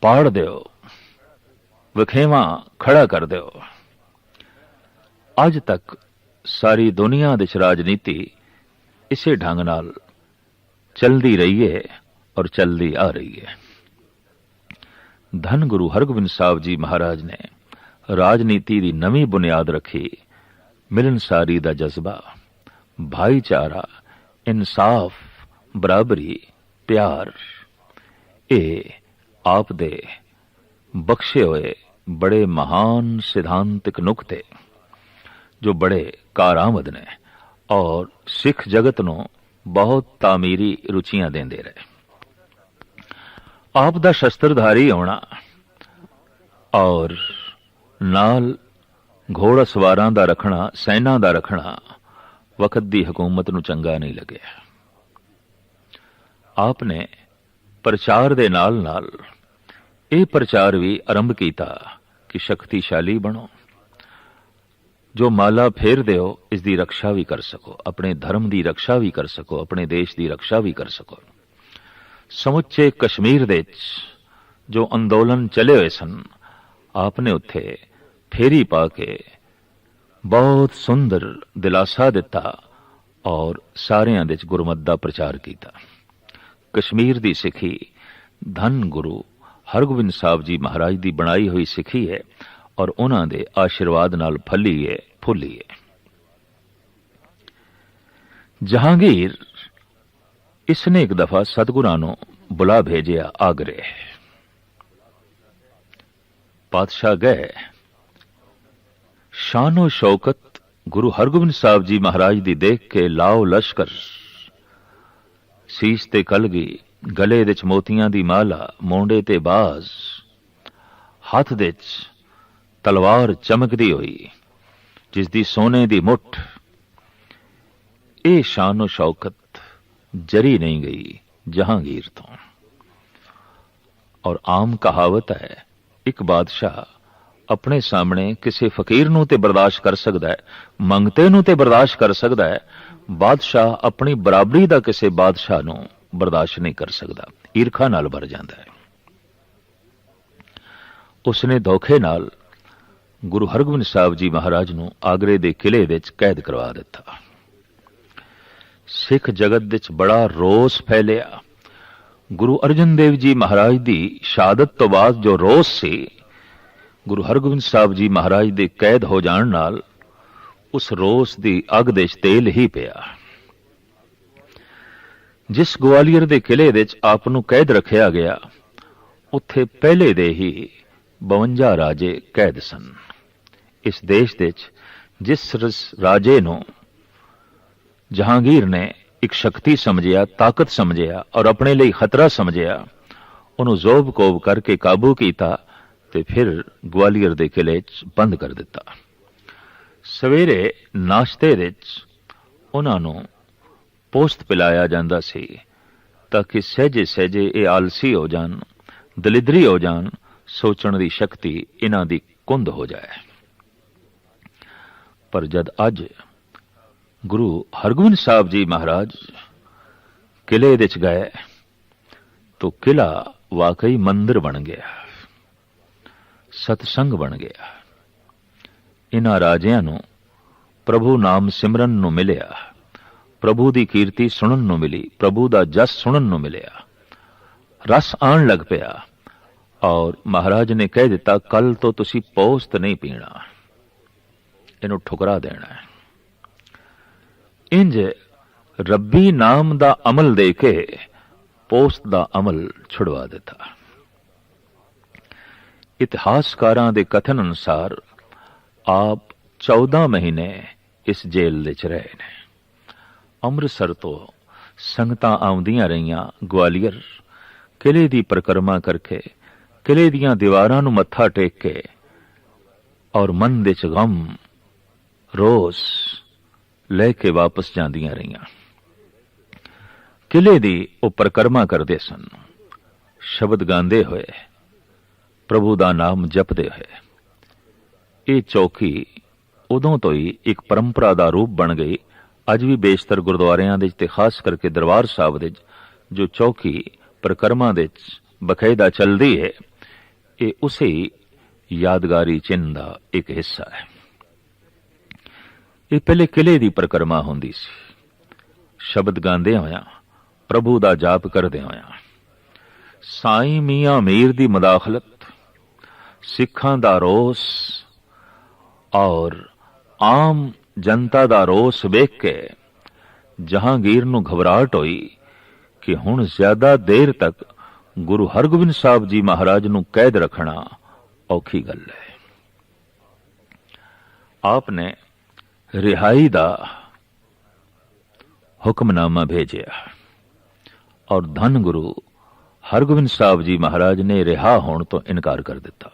ਪਾੜ ਦਿਓ। ਵਖੇਵਾ ਖੜਾ ਕਰ ਦਿਓ। ਅੱਜ ਤੱਕ ਸਾਰੀ ਦੁਨੀਆ ਦੇ ਚ ਰਾਜਨੀਤੀ ਇਸੇ ਢੰਗ ਨਾਲ ਚਲਦੀ ਰਹੀ ਹੈ ਔਰ ਚਲਦੀ ਆ ਰਹੀ ਹੈ। ਧੰਨ ਗੁਰੂ ਹਰਗੋਬਿੰਦ ਸਾਹਿਬ ਜੀ ਮਹਾਰਾਜ ਨੇ ਰਾਜਨੀਤੀ ਦੀ ਨਵੀਂ ਬੁਨਿਆਦ ਰੱਖੀ ਮਿਲਨਸਾਰੀ ਦਾ ਜਜ਼ਬਾ, ਭਾਈਚਾਰਾ, ਇਨਸਾਫ, ਬਰਾਬਰੀ, ਪਿਆਰ। ਇਹ ਆਪ ਦੇ ਬਖਸ਼ੇ ਹੋਏ ਬੜੇ ਮਹਾਨ ਸਿਧਾਂਤਿਕ ਨੁਕਤੇ ਜੋ ਬੜੇ ਕਾਰਾਮਦ ਨੇ ਔਰ ਸਿੱਖ ਜਗਤ ਨੂੰ ਬਹੁਤ ਤਾਮੀਰੀ ਰੁਚੀਆਂ ਦਿੰਦੇ ਰਹੇ। ਆਪ ਦਾ ਸ਼ਸਤਰਧਾਰੀ ਹੋਣਾ ਔਰ ਨਾਲ ਘੋੜਾ ਸਵਾਰਾਂ ਦਾ ਰੱਖਣਾ, ਸੈਨਾ ਦਾ ਰੱਖਣਾ ਵਕਤ ਦੀ ਹਕੂਮਤ ਨੂੰ ਚੰਗਾ ਨਹੀਂ ਲੱਗਿਆ। ਆਪ ਨੇ ਪ੍ਰਚਾਰ ਦੇ ਨਾਲ ਨਾਲ ਇਹ ਪ੍ਰਚਾਰ ਵੀ ਆਰੰਭ ਕੀਤਾ ਕਿ ਸ਼ਕਤੀਸ਼ਾਲੀ ਬਣੋ। ਜੋ ਮਾਲਾ ਫੇਰ ਦਿਓ, ਇਸ ਦੀ ਰੱਖਿਆ ਵੀ ਕਰ ਸਕੋ, ਆਪਣੇ ਧਰਮ ਦੀ ਰੱਖਿਆ ਵੀ ਕਰ ਸਕੋ, ਆਪਣੇ ਦੇਸ਼ ਦੀ ਰੱਖਿਆ ਵੀ ਕਰ ਸਕੋ। ਸਮੁੱਚੇ ਕਸ਼ਮੀਰ ਦੇ ਵਿੱਚ ਜੋ ਅੰਦੋਲਨ ਚਲੇ ਹੋਏ ਸਨ ਆਪ ਨੇ ਉੱਥੇ ਫੇਰੀ ਪਾ ਕੇ ਬਹੁਤ ਸੁੰਦਰ ਦਿਲਾਸਾ ਦਿੱਤਾ ਔਰ ਸਾਰਿਆਂ ਦੇ ਵਿੱਚ ਗੁਰਮਤ ਦਾ ਪ੍ਰਚਾਰ ਕੀਤਾ। ਕਸ਼ਮੀਰ ਦੀ ਸਿੱਖੀ ਧੰਨ ਗੁਰੂ ਹਰਗੋਬਿੰਦ ਸਾਹਿਬ ਜੀ ਮਹਾਰਾਜ ਦੀ ਬਣਾਈ ਹੋਈ ਸਿੱਖੀ ਹੈ ਔਰ ਉਹਨਾਂ ਦੇ ਆਸ਼ੀਰਵਾਦ ਨਾਲ ਫੱਲੀ ਹੈ, ਫੁੱਲੀ ਹੈ। ਜਹਾਂਗੀਰ ਇਸ ਨੇ ਇੱਕ ਦਫਾ ਸਤਗੁਰਾਂ ਨੂੰ ਬੁਲਾ ਭੇਜਿਆ ਆਗਰੇ। ਪਾਤਸ਼ਾਹ ਗਏ। ਸ਼ਾਨੋ ਸ਼ੌਕਤ ਗੁਰੂ ਹਰਗੋਬਿੰਦ ਸਾਹਿਬ ਜੀ ਮਹਾਰਾਜ ਦੀ ਦੇਖ ਕੇ ਲਾਓ ਲਸ਼ਕਰ। ਸੀਸ ਤੇ ਕਲਗੀ, ਗਲੇ ਵਿੱਚ ਮੋਤੀਆਂ ਦੀ ਮਾਲਾ, ਮੋਢੇ ਤੇ ਬਾਜ਼। ਹੱਥ ਵਿੱਚ ਤਲਵਾਰ ਚਮਕਦੀ ਹੋਈ ਜਿਸ ਦੀ ਸੋਨੇ ਦੀ ਮੁੱਠ। ਇਹ ਸ਼ਾਨੋ ਸ਼ੌਕਤ ਜਰੀ ਨਹੀਂ ਗਈ ਜਹਾਂਗੀਰ ਤੋਂ ਔਰ ਆਮ ਕਹਾਵਤ ਹੈ ਇੱਕ ਬਾਦਸ਼ਾਹ ਆਪਣੇ ਸਾਹਮਣੇ ਕਿਸੇ ਫਕੀਰ ਨੂੰ ਤੇ ਬਰਦਾਸ਼ਤ ਕਰ ਸਕਦਾ ਹੈ ਮੰਗਤੇ ਨੂੰ ਤੇ ਬਰਦਾਸ਼ਤ ਕਰ ਸਕਦਾ ਹੈ ਬਾਦਸ਼ਾਹ ਆਪਣੀ ਬਰਾਬਰੀ ਦਾ ਕਿਸੇ ਬਾਦਸ਼ਾਹ ਨੂੰ ਬਰਦਾਸ਼ਤ ਨਹੀਂ ਕਰ ਸਕਦਾ ਈਰਖਾ ਨਾਲ ਭਰ ਜਾਂਦਾ ਹੈ ਉਸਨੇ ਧੋਖੇ ਨਾਲ ਗੁਰੂ ਹਰਗੋਬਿੰਦ ਸਾਹਿਬ ਜੀ ਮਹਾਰਾਜ ਨੂੰ ਆਗਰੇ ਦੇ ਕਿਲੇ ਵਿੱਚ ਕੈਦ ਕਰਵਾ ਦਿੱਤਾ ਸਿੱਖ ਜਗਤ ਵਿੱਚ ਬੜਾ ਰੋਸ ਫੈਲਿਆ। ਗੁਰੂ ਅਰਜਨ ਦੇਵ ਜੀ ਮਹਾਰਾਜ ਦੀ ਸ਼ਹਾਦਤ ਤੋਂ ਬਾਅਦ ਜੋ ਰੋਸ ਸੀ, ਗੁਰੂ ਹਰਗੋਬਿੰਦ ਸਾਹਿਬ ਜੀ ਮਹਾਰਾਜ ਦੇ ਕੈਦ ਹੋ ਜਾਣ ਨਾਲ ਉਸ ਰੋਸ ਦੀ ਅੱਗ ਦੇ ਤੇਲ ਹੀ ਪਿਆ। ਜਿਸ ਗਵਾਲੀਅਰ ਦੇ ਕਿਲੇ ਵਿੱਚ ਆਪ ਨੂੰ ਕੈਦ ਰੱਖਿਆ ਗਿਆ, ਉੱਥੇ ਪਹਿਲੇ ਦੇ ਹੀ 52 ਰਾਜੇ ਕੈਦ ਸਨ। ਇਸ ਦੇਸ਼ ਦੇ ਵਿੱਚ ਜਿਸ ਰਾਜੇ ਨੂੰ ਜਹਾਂਗੀਰ ਨੇ ਇੱਕ ਸ਼ਕਤੀ ਸਮਝਿਆ, ਤਾਕਤ ਸਮਝਿਆ ਔਰ ਆਪਣੇ ਲਈ ਖਤਰਾ ਸਮਝਿਆ। ਉਹਨੂੰ ਜ਼ੋਬ ਕੋਬ ਕਰਕੇ ਕਾਬੂ ਕੀਤਾ ਤੇ ਫਿਰ ਗਵਾਲੀਅਰ ਦੇ ਕਿਲੇ 'ਚ ਬੰਦ ਕਰ ਦਿੱਤਾ। ਸਵੇਰੇ ਨਾਸ਼ਤੇ ਵਿੱਚ ਉਹਨਾਂ ਨੂੰ ਪੋਸਤ ਪਿਲਾਇਆ ਜਾਂਦਾ ਸੀ ਤਾਂ ਕਿ ਸਹਜੇ ਸਹਜੇ ਇਹ ਆਲਸੀ ਹੋ ਜਾਣ, ਦਲਿਦਰੀ ਹੋ ਜਾਣ, ਸੋਚਣ ਦੀ ਸ਼ਕਤੀ ਇਹਨਾਂ ਦੀ ਕੁੰਦ ਹੋ ਜਾਏ। ਪਰ ਜਦ ਅੱਜ ਗੁਰੂ ਹਰਗੋਬਿੰਦ ਸਾਹਿਬ ਜੀ ਮਹਾਰਾਜ, ਕਿਲੇ ਵਿੱਚ ਗਏ ਤਾਂ ਕਿਲਾ ਵਾਕਈ ਮੰਦਿਰ ਬਣ ਗਿਆ, ਸਤਸੰਗ ਬਣ ਗਿਆ। ਇਹਨਾਂ ਰਾਜਿਆਂ ਨੂੰ ਪ੍ਰਭੂ ਨਾਮ ਸਿਮਰਨ ਨੂੰ ਮਿਲਿਆ, ਪ੍ਰਭੂ ਦੀ ਕੀਰਤੀ ਸੁਣਨ ਨੂੰ ਮਿਲੀ, ਪ੍ਰਭੂ ਦਾ ਜਸ ਸੁਣਨ ਨੂੰ ਮਿਲਿਆ। ਰਸ ਆਣ ਲੱਗ ਪਿਆ ਔਰ ਮਹਾਰਾਜ ਨੇ ਕਹਿ ਦਿੱਤਾ ਕੱਲ ਤੋਂ ਤੁਸੀਂ ਪੋਸਤ ਨਹੀਂ ਪੀਣਾ, ਇਹਨੂੰ ਠੁਕਰਾ ਦੇਣਾ ਹੈ। ਇੰਜ ਰੱਬੀ ਨਾਮ ਦਾ ਅਮਲ ਦੇ ਕੇ ਪੋਸਤ ਦਾ ਅਮਲ ਛੁਡਵਾ ਦਿੱਤਾ। ਇਤਿਹਾਸਕਾਰਾਂ ਦੇ ਕਥਨ ਅਨੁਸਾਰ ਆਪ 14 ਮਹੀਨੇ ਇਸ ਜੇਲ੍ਹ ਵਿੱਚ ਰਹੇ ਨੇ। ਅੰਮ੍ਰਿਤਸਰ ਤੋਂ ਸੰਗਤਾਂ ਆਉਂਦੀਆਂ ਰਹੀਆਂ ਗਵਾਲੀਅਰ, ਕਿਲੇ ਦੀ ਪਰਿਕਰਮਾ ਕਰਕੇ ਕਿਲੇ ਦੀਆਂ ਦੀਵਾਰਾਂ ਨੂੰ ਮੱਥਾ ਟੇਕ ਕੇ ਔਰ ਮਨ ਦੇ ਚ ਗਮ, ਰੋਸ ਲੈ ਕੇ ਵਾਪਸ ਜਾਂਦੀਆਂ ਰਹੀਆਂ। ਕਿਲੇ ਦੀ ਉਹ ਪਰਿਕਰਮਾ ਕਰਦੇ ਸਨ। ਸ਼ਬਦ ਗਾਉਂਦੇ ਹੋਏ, ਪ੍ਰਭੂ ਦਾ ਨਾਮ ਜਪਦੇ ਹੋਏ। ਇਹ ਚੌਕੀ ਉਦੋਂ ਤੋਂ ਹੀ ਇੱਕ ਪਰੰਪਰਾ ਦਾ ਰੂਪ ਬਣ ਗਈ। ਅੱਜ ਵੀ ਬੇਸ਼ਤਰ ਗੁਰਦੁਆਰਿਆਂ ਦੇ ਵਿੱਚ ਤੇ ਖਾਸ ਕਰਕੇ ਦਰਬਾਰ ਸਾਹਿਬ ਦੇ ਜੋ ਚੌਕੀ ਪ੍ਰਕਰਮਾਂ ਦੇ ਬਕਾਇਦਾ ਚੱਲਦੀ ਹੈ, ਇਹ ਉਸੇ ਯਾਦਗਾਰੀ ਚਿੰਨ ਦਾ ਇੱਕ ਹਿੱਸਾ ਹੈ। ਇਹ ਪਹਿਲੇ ਕਿਲੇ ਦੀ ਪ੍ਰਕਰਮਾ ਹੁੰਦੀ ਸੀ। ਸ਼ਬਦ ਗਾਉਂਦੇ ਹੋਇਆ, ਪ੍ਰਭੂ ਦਾ ਜਾਪ ਕਰਦੇ ਹੋਇਆ, ਸਾਈਂ ਮੀਆਂ ਮੀਰ ਦੀ ਮਦਾਖਲਤ, ਸਿੱਖਾਂ ਦਾ ਰੋਸ ਔਰ ਆਮ ਜਨਤਾ ਦਾ ਰੋਸ ਵੇਖ ਕੇ ਜਹਾਂਗੀਰ ਨੂੰ ਘਬਰਾਹਟ ਹੋਈ ਕਿ ਹੁਣ ਜ਼ਿਆਦਾ ਦੇਰ ਤੱਕ ਗੁਰੂ ਹਰਗੋਬਿੰਦ ਸਾਹਿਬ ਜੀ ਮਹਾਰਾਜ ਨੂੰ ਕੈਦ ਰੱਖਣਾ ਔਖੀ ਗੱਲ ਹੈ। ਆਪ ਨੇ ਰਿਹਾਈ ਦਾ ਹੁਕਮਨਾਮਾ ਭੇਜਿਆ। ਔਰ ਧੰਨ ਗੁਰੂ ਹਰਗੋਬਿੰਦ ਸਾਹਿਬ ਜੀ ਮਹਾਰਾਜ ਨੇ ਰਿਹਾ ਹੋਣ ਤੋਂ ਇਨਕਾਰ ਕਰ ਦਿੱਤਾ।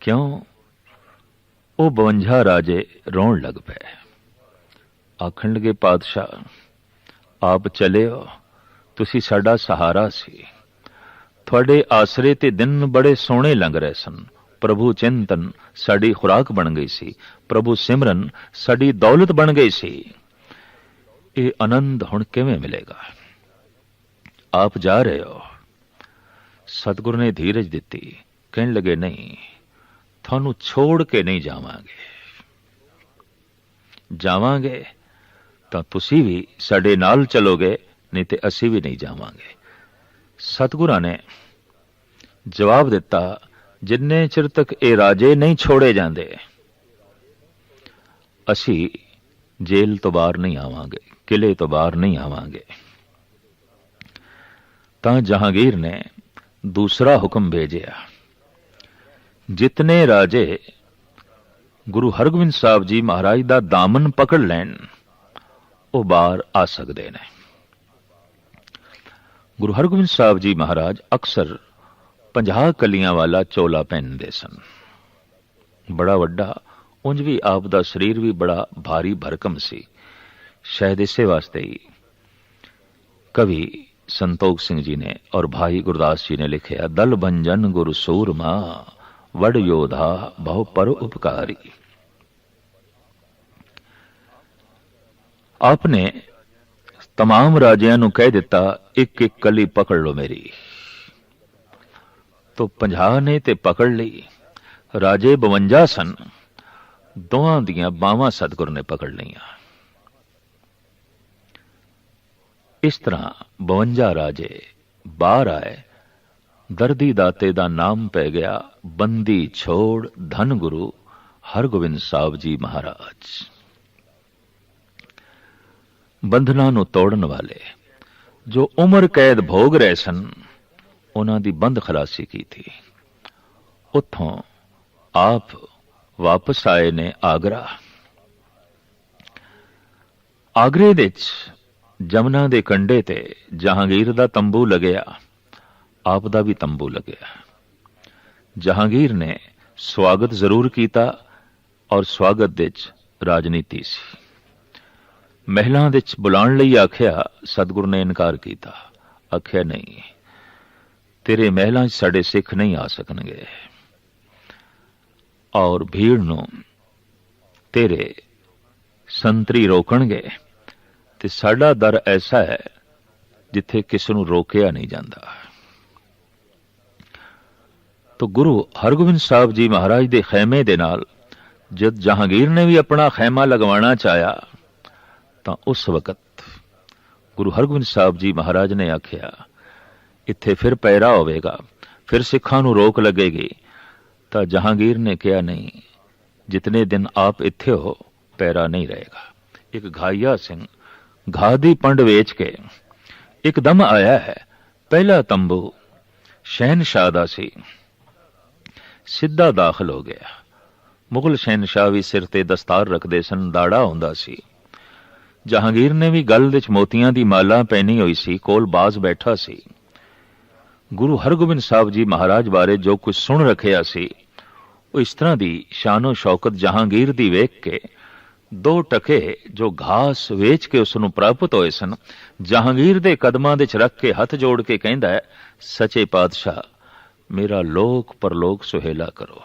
ਕਿਉਂ? ਉਹ 52 ਰਾਜੇ ਰੋਣ ਲੱਗ ਪਏ। ਆਖਣ ਲਗੇ, ਪਾਤਸ਼ਾਹ, ਆਪ ਚਲੇ ਹੋ ਤੁਸੀਂ ਸਾਡਾ ਸਹਾਰਾ ਸੀ। ਤੁਹਾਡੇ ਆਸਰੇ ਤੇ ਦਿਨ ਬੜੇ ਸੋਹਣੇ ਲੰਘ ਰਹੇ ਸਨ। ਪ੍ਰਭੂ ਚਿੰਤਨ ਸਾਡੀ ਖੁਰਾਕ ਬਣ ਗਈ ਸੀ। ਪ੍ਰਭੂ ਸਿਮਰਨ ਸਾਡੀ ਦੌਲਤ ਬਣ ਗਈ ਸੀ। ਇਹ ਆਨੰਦ ਹੁਣ ਕਿਵੇਂ ਮਿਲੇਗਾ? ਆਪ ਜਾ ਰਹੇ ਹੋ। ਸਤਿਗੁਰ ਨੇ ਧੀਰਜ ਦਿੱਤੀ। ਕਹਿਣ ਲੱਗੇ, ਨਹੀਂ, ਤੁਹਾਨੂੰ ਛੋੜ ਕੇ ਨਹੀਂ ਜਾਵਾਂਗੇ। ਜਾਵਾਂਗੇ? ਤਾਂ ਤੁਸੀਂ ਵੀ ਸਾਡੇ ਨਾਲ ਚਲੋਗੇ, ਨਹੀਂ ਤੇ ਅਸੀਂ ਵੀ ਨਹੀਂ ਜਾਵਾਂਗੇ। ਸਤਿਗੁਰਾਂ ਨੇ ਜਵਾਬ ਦਿੱਤਾ ਜਿੰਨੇ ਚਿਰ ਤੱਕ ਇਹ ਰਾਜੇ ਨਹੀਂ ਛੋੜੇ ਜਾਂਦੇ, ਅਸੀਂ ਜੇਲ੍ਹ ਤੋਂ ਬਾਹਰ ਨਹੀਂ ਆਵਾਂਗੇ ਕਿਲੇ ਤੋਂ ਬਾਹਰ ਨਹੀਂ ਆਵਾਂਗੇ। ਤਾਂ ਜਹਾਂਗੀਰ ਨੇ ਦੂਸਰਾ ਹੁਕਮ ਭੇਜਿਆ। ਜਿਤਨੇ ਰਾਜੇ ਗੁਰੂ ਹਰਗੋਬਿੰਦ ਸਾਹਿਬ ਜੀ ਮਹਾਰਾਜ ਦਾ ਦਾਮਨ ਪਕੜ ਲੈਣ, ਉਹ ਬਾਹਰ ਆ ਸਕਦੇ ਨੇ। ਗੁਰੂ ਹਰਗੋਬਿੰਦ ਸਾਹਿਬ ਜੀ ਮਹਾਰਾਜ ਅਕਸਰ 50 ਕਲੀਆਂ ਵਾਲਾ ਚੋਲਾ ਪਹਿਨਦੇ ਸਨ ਬੜਾ ਵੱਡਾ ਉਂਝ ਵੀ ਆਪ ਦਾ ਸਰੀਰ ਵੀ ਬੜਾ ਭਾਰੀ ਭਰਕਮ ਸੀ ਸ਼ਾਇਦ ਇਸੇ ਵਾਸਤੇ ਹੀ ਕਵੀ ਸੰਤੋਖ ਸਿੰਘ ਜੀ ਨੇ ਔਰ ਭਾਈ ਗੁਰਦਾਸ ਜੀ ਨੇ ਲਿਖਿਆ ਦਲ ਬੰਜਨ ਗੁਰ ਸੂਰਮਾ ਵਡ ਯੋਧਾ ਬਹੁ ਪਰ ਉਪਕਾਰੀ ਆਪਨੇ तमाम ਰਾਜਿਆਂ ਨੂੰ ਕਹਿ ਦਿੱਤਾ ਇੱਕ ਇੱਕ ਕਲੀ ਪਕੜ ਲਓ ਮੇਰੀ ਤੋਂ 50 ਨੇ ਤੇ ਪਕੜ ਲਈ। ਰਾਜੇ 52 ਸਨ। ਦੋਹਾਂ ਦੀਆਂ ਬਾਹਾਂ ਸਤਗੁਰ ਨੇ ਪਕੜ ਲਈਆਂ। ਇਸ ਤਰ੍ਹਾਂ 52 ਰਾਜੇ ਬਾਹਰ ਆਏ। ਦਰਦੀ ਦਾਤੇ ਦਾ ਨਾਮ ਪੈ ਗਿਆ ਬੰਦੀ ਛੋੜ ਧਨ ਗੁਰੂ ਹਰਗੋਬਿੰਦ ਸਾਹਿਬ ਜੀ ਮਹਾਰਾਜ। ਬੰਧਨਾਂ ਨੂੰ ਤੋੜਨ ਵਾਲੇ ਜੋ ਉਮਰ ਕੈਦ ਭੋਗ ਰਹੇ ਸਨ ਉਹਨਾਂ ਦੀ ਬੰਦ ਖਲਾਸੀ ਕੀਤੀ। ਉੱਥੋਂ ਆਪ ਵਾਪਸ ਆਏ ਨੇ ਆਗਰਾ। ਆਗਰੇ ਵਿੱਚ ਜਮਨਾ ਦੇ ਕੰਢੇ ਤੇ ਜਹਾਂਗੀਰ ਦਾ ਤੰਬੂ ਲੱਗਿਆ। ਆਪ ਦਾ ਵੀ ਤੰਬੂ ਲੱਗਿਆ। ਜਹਾਂਗੀਰ ਨੇ ਸਵਾਗਤ ਜ਼ਰੂਰ ਕੀਤਾ ਔਰ ਸਵਾਗਤ ਵਿੱਚ ਰਾਜਨੀਤੀ ਸੀ। ਮਹਿਲਾਂ ਵਿੱਚ ਬੁਲਾਉਣ ਲਈ ਆਖਿਆ, ਸਤਿਗੁਰ ਨੇ ਇਨਕਾਰ ਕੀਤਾ। ਆਖਿਆ, ਨਹੀਂ ਤੇਰੇ ਮਹਿਲਾਂ 'ਚ ਸਾਡੇ ਸਿੱਖ ਨਹੀਂ ਆ ਸਕਣਗੇ। ਔਰ ਭੀੜ ਨੂੰ ਤੇਰੇ ਸੰਤਰੀ ਰੋਕਣਗੇ। ਤੇ ਸਾਡਾ ਦਰ ਐਸਾ ਹੈ ਜਿੱਥੇ ਕਿਸ ਨੂੰ ਰੋਕਿਆ ਨਹੀਂ ਜਾਂਦਾ। ਤੋ ਗੁਰੂ ਹਰਗੋਬਿੰਦ ਸਾਹਿਬ ਜੀ ਮਹਾਰਾਜ ਦੇ ਖੈਮੇ ਦੇ ਨਾਲ ਜਦ ਜਹਾਂਗੀਰ ਨੇ ਵੀ ਆਪਣਾ ਖੈਮਾ ਲਗਵਾਉਣਾ ਚਾਹਿਆ, ਤਾਂ ਉਸ ਵਕਤ ਗੁਰੂ ਹਰਗੋਬਿੰਦ ਸਾਹਿਬ ਜੀ ਮਹਾਰਾਜ ਨੇ ਆਖਿਆ ਇੱਥੇ ਫਿਰ ਪੈਰਾ ਹੋਵੇਗਾ, ਫਿਰ ਸਿੱਖਾਂ ਨੂੰ ਰੋਕ ਲੱਗੇਗੀ। ਤਾਂ ਜਹਾਂਗੀਰ ਨੇ ਕਿਹਾ, ਨਹੀਂ, ਜਿਤਨੇ ਦਿਨ ਆਪ ਇੱਥੇ ਹੋ, ਪੈਰਾ ਨਹੀਂ ਰਹੇਗਾ। ਇੱਕ ਘਾਇਆ ਸਿੰਘ ਘਾਹ ਦੀ ਪੰਡ ਵੇਚ ਕੇ ਇੱਕਦਮ ਆਇਆ ਹੈ। ਪਹਿਲਾ ਤੰਬੂ ਸ਼ਹਿਨशाह ਦਾ ਸੀ। ਸਿੱਧਾ ਦਾਖਲ ਹੋ ਗਿਆ। ਮੁਗਲ ਸ਼ਹਿਨशाह ਵੀ ਸਿਰ ਤੇ ਦਸਤਾਰ ਰੱਖਦੇ ਸਨ, ਦਾੜਾ ਹੁੰਦਾ ਸੀ। ਜਹਾਂਗੀਰ ਨੇ ਵੀ ਗਲ ਵਿੱਚ ਮੋਤੀਆਂ ਦੀ ਮਾਲਾ ਪਹਿਨੀ ਹੋਈ ਸੀ, ਕੋਲ ਬਾਜ਼ ਬੈਠਾ ਸੀ। ਗੁਰੂ ਹਰਗੋਬਿੰਦ ਸਾਹਿਬ ਜੀ ਮਹਾਰਾਜ ਬਾਰੇ ਜੋ ਕੁਝ ਸੁਣ ਰੱਖਿਆ ਸੀ, ਉਹ ਇਸ ਤਰ੍ਹਾਂ ਦੀ ਸ਼ਾਨੋ ਸ਼ੌਕਤ ਜਹਾਂਗੀਰ ਦੀ ਵੇਖ ਕੇ ਦੋ ਟਕੇ ਜੋ ਘਾਸ ਵੇਚ ਕੇ ਉਸ ਨੂੰ ਪ੍ਰਾਪਤ ਹੋਏ ਸਨ, ਜਹਾਂਗੀਰ ਦੇ ਕਦਮਾਂ ਦੇ ਚ ਰੱਖ ਕੇ ਹੱਥ ਜੋੜ ਕੇ ਕਹਿੰਦਾ ਹੈ, ਸੱਚੇ ਪਾਤਸ਼ਾਹ, ਮੇਰਾ ਲੋਕ ਪਰਲੋਕ ਸੁਹੇਲਾ ਕਰੋ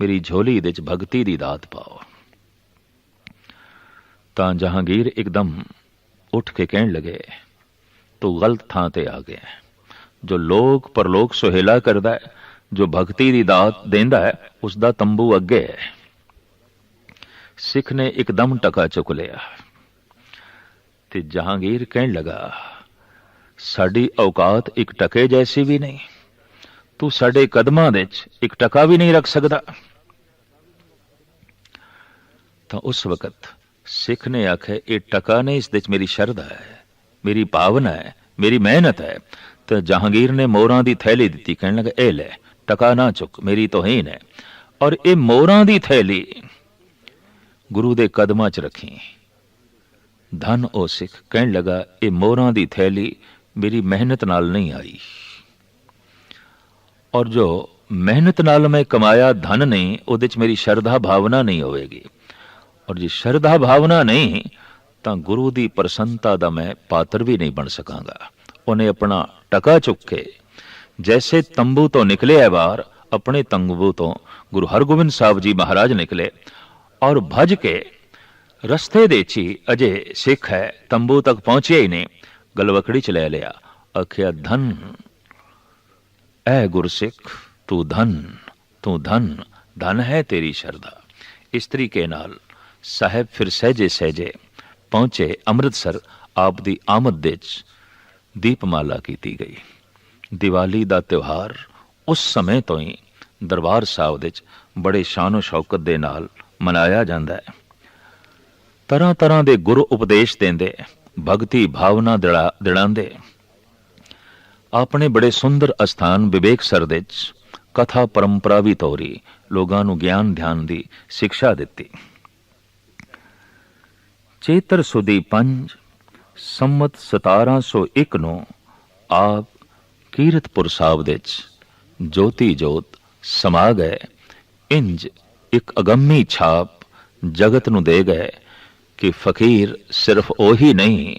ਮੇਰੀ ਝੋਲੀ ਦੇ ਚ ਭਗਤੀ ਦੀ ਦਾਤ ਪਾਓ ਤਾਂ ਜਹਾਂਗੀਰ ਇੱਕਦਮ ਉੱਠ ਕੇ ਕਹਿਣ ਲਗੇ, ਤੂੰ ਗਲਤ ਥਾਂ ਤੇ ਆ ਗਿਆ ਹੈ। ਜੋ ਲੋਕ ਪਰਲੋਕ ਸੁਹੇਲਾ ਕਰਦਾ ਹੈ, ਜੋ ਭਗਤੀ ਦੀ ਦਾਤ ਦਿੰਦਾ ਹੈ ਉਸ ਦਾ ਤੰਬੂ ਅੱਗੇ ਹੈ। ਸਿੱਖ ਨੇ ਇੱਕਦਮ ਟਕਾ ਚੁੱਕ ਲਿਆ ਤੇ ਜਹਾਂਗੀਰ ਕਹਿਣ ਲੱਗਾ, ਸਾਡੀ ਔਕਾਤ ਇੱਕ ਟਕੇ ਜੈਸੀ ਵੀ ਨਹੀਂ। ਤੂੰ ਸਾਡੇ ਕਦਮਾਂ ਵਿੱਚ ਇੱਕ ਟਕਾ ਵੀ ਨਹੀਂ ਰੱਖ ਸਕਦਾ। ਤਾਂ ਉਸ ਵਕਤ ਸਿੱਖ ਨੇ ਆਖਿਆ, ਇਹ ਟਕਾ ਨਹੀਂ ਇਸ ਵਿੱਚ ਮੇਰੀ ਸ਼ਰਧਾ ਹੈ, ਮੇਰੀ ਭਾਵਨਾ ਹੈ, ਮੇਰੀ ਮਿਹਨਤ ਹੈ। ਤਾਂ ਜਹਾਂਗੀਰ ਨੇ ਮੋਹਰਾਂ ਦੀ ਥੈਲੀ ਦਿੱਤੀ। ਕਹਿਣ ਲੱਗਾ, ਇਹ ਲੈ, ਟਕਾ ਨਾ ਚੁੱਕ, ਮੇਰੀ ਤੋਹੀਨ ਹੈ। ਔਰ ਇਹ ਮੋਹਰਾਂ ਦੀ ਥੈਲੀ ਗੁਰੂ ਦੇ ਕਦਮਾਂ 'ਚ ਰੱਖੀ। ਧਨ ਉਹ ਸਿੱਖ, ਕਹਿਣ ਲੱਗਾ, ਇਹ ਮੋਹਰਾਂ ਦੀ ਥੈਲੀ ਮੇਰੀ ਮਿਹਨਤ ਨਾਲ ਨਹੀਂ ਆਈ। ਔਰ ਜੋ ਮਿਹਨਤ ਨਾਲ ਮੈਂ ਕਮਾਇਆ, ਧਨ ਨਹੀਂ, ਉਹਦੇ 'ਚ ਮੇਰੀ ਸ਼ਰਧਾ ਭਾਵਨਾ ਨਹੀਂ ਹੋਵੇਗੀ। ਔਰ ਜੇ ਸ਼ਰਧਾ ਭਾਵਨਾ ਨਹੀਂ, ਤਾਂ ਗੁਰੂ ਦੀ ਪ੍ਰਸੰਨਤਾ ਦਾ ਮੈਂ ਪਾਤਰ ਵੀ ਨਹੀਂ ਬਣ ਸਕਾਂਗਾ। ਉਹਨੇ ਆਪਣਾ ਟਕਾ ਚੁੱਕ ਕੇ ਜੈਸੇ ਤੰਬੂ ਤੋਂ ਨਿਕਲੇ ਬਾਹਰ ਆਪਣੇ ਤੰਬੂ ਤੋਂ ਗੁਰੂ ਹਰਗੋਬਿੰਦ ਸਾਹਿਬ ਜੀ ਮਹਾਰਾਜ ਨਿਕਲੇ ਔਰ ਭਜ ਕੇ ਰਸਤੇ ਦੇ ਚ ਹੀ ਅਜੇ ਸਿੱਖ ਹੈ ਤੰਬੂ ਤੱਕ ਪਹੁੰਚਿਆ ਹੀ ਨਹੀਂ ਗਲਵਕੜੀ ਚ ਲੈ ਲਿਆ ਆਖਿਆ ਧਨ ਐ ਗੁਰਸਿੱਖ ਤੂੰ ਧਨ ਤੂੰ ਧਨ ਧਨ ਹੈ ਤੇਰੀ ਸ਼ਰਧਾ ਇਸ ਤਰੀਕੇ ਨਾਲ ਸਾਹਿਬ ਫਿਰ ਸਹਜੇ ਸਹਜੇ ਪਹੁੰਚੇ ਅੰਮ੍ਰਿਤਸਰ ਆਪ ਦੀ ਆਮਦ ਦੇ ਚ ਦੀਪਮਾਲਾ ਕੀਤੀ ਗਈ। ਦੀਵਾਲੀ ਦਾ ਤਿਉਹਾਰ ਉਸ ਸਮੇਂ ਤੋਂ ਹੀ ਦਰਬਾਰ ਸਾਹਿਬ ਦੇ ਚ ਬੜੇ ਸ਼ਾਨੋ ਸ਼ੌਕਤ ਦੇ ਨਾਲ ਮਨਾਇਆ ਜਾਂਦਾ ਹੈ। ਤਰ੍ਹਾਂ ਤਰ੍ਹਾਂ ਦੇ ਗੁਰੂ ਉਪਦੇਸ਼ ਦਿੰਦੇ, ਭਗਤੀ ਭਾਵਨਾ ਦਿਲਾ, ਦਿਲਾਉਂਦੇ। ਆਪਣੇ ਬੜੇ ਸੁੰਦਰ ਅਸਥਾਨ ਵਿਵੇਕ ਸਰ ਦੇ ਚ ਕਥਾ ਪਰੰਪਰਾ ਵੀ ਤੋਰੀ, ਲੋਕਾਂ ਨੂੰ ਗਿਆਨ ਧਿਆਨ ਦੀ ਸਿੱਖਿਆ ਦਿੱਤੀ। ਚੇਤਰ ਸੁਦੀ ਪੰਜ ਸੰਮਤ 1701 ਨੂੰ ਆਪ ਕੀਰਤਪੁਰ ਸਾਹਿਬ ਵਿੱਚ ਜੋਤੀ ਜੋਤ ਸਮਾ ਗਏ। ਇੰਜ ਇੱਕ ਅਗੰਮੀ ਛਾਪ ਜਗਤ ਨੂੰ ਦੇ ਗਏ ਕਿ ਫਕੀਰ ਸਿਰਫ ਉਹੀ ਨਹੀਂ,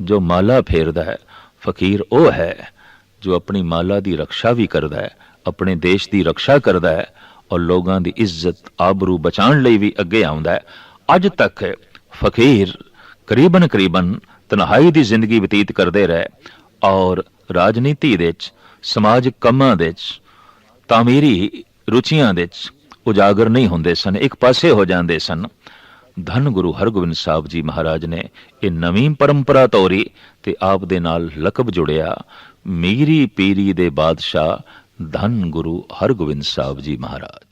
ਜੋ ਮਾਲਾ ਫੇਰਦਾ ਹੈ, ਫਕੀਰ ਉਹ ਹੈ ਜੋ ਆਪਣੀ ਮਾਲਾ ਦੀ ਰੱਖਿਆ ਵੀ ਕਰਦਾ ਹੈ, ਆਪਣੇ ਦੇਸ਼ ਦੀ ਰੱਖਿਆ ਕਰਦਾ ਹੈ ਔਰ ਲੋਕਾਂ ਦੀ ਇੱਜ਼ਤ, ਆਬਰੂ ਬਚਾਉਣ ਲਈ ਵੀ ਅੱਗੇ ਆਉਂਦਾ ਹੈ। ਅੱਜ ਤੱਕ ਫਕੀਰ ਕਰੀਬਨ ਕਰੀਬਨ ਤਨਹਾਈ ਦੀ ਜ਼ਿੰਦਗੀ ਬਤੀਤ ਕਰਦੇ ਰਹੇ ਔਰ ਰਾਜਨੀਤੀ ਦੇ ਵਿੱਚ ਸਮਾਜਿਕ ਕੰਮਾਂ ਦੇ ਵਿੱਚ, ਤਾਮੀਰੀ ਰੁਚੀਆਂ ਦੇ ਵਿੱਚ ਉਜਾਗਰ ਨਹੀਂ ਹੁੰਦੇ ਸਨ, ਇੱਕ ਪਾਸੇ ਹੋ ਜਾਂਦੇ ਸਨ। ਧੰਨ ਗੁਰੂ ਹਰਗੋਬਿੰਦ ਸਾਹਿਬ ਜੀ ਮਹਾਰਾਜ ਨੇ ਇਹ ਨਵੀਂ ਪਰੰਪਰਾ ਤੋਰੀ ਤੇ ਆਪ ਦੇ ਨਾਲ ਲਕਬ ਜੁੜਿਆ। ਮੀਰੀ ਪੀਰੀ ਦੇ ਬਾਦਸ਼ਾਹ ਧੰਨ ਗੁਰੂ ਹਰਗੋਬਿੰਦ ਸਾਹਿਬ ਜੀ ਮਹਾਰਾਜ।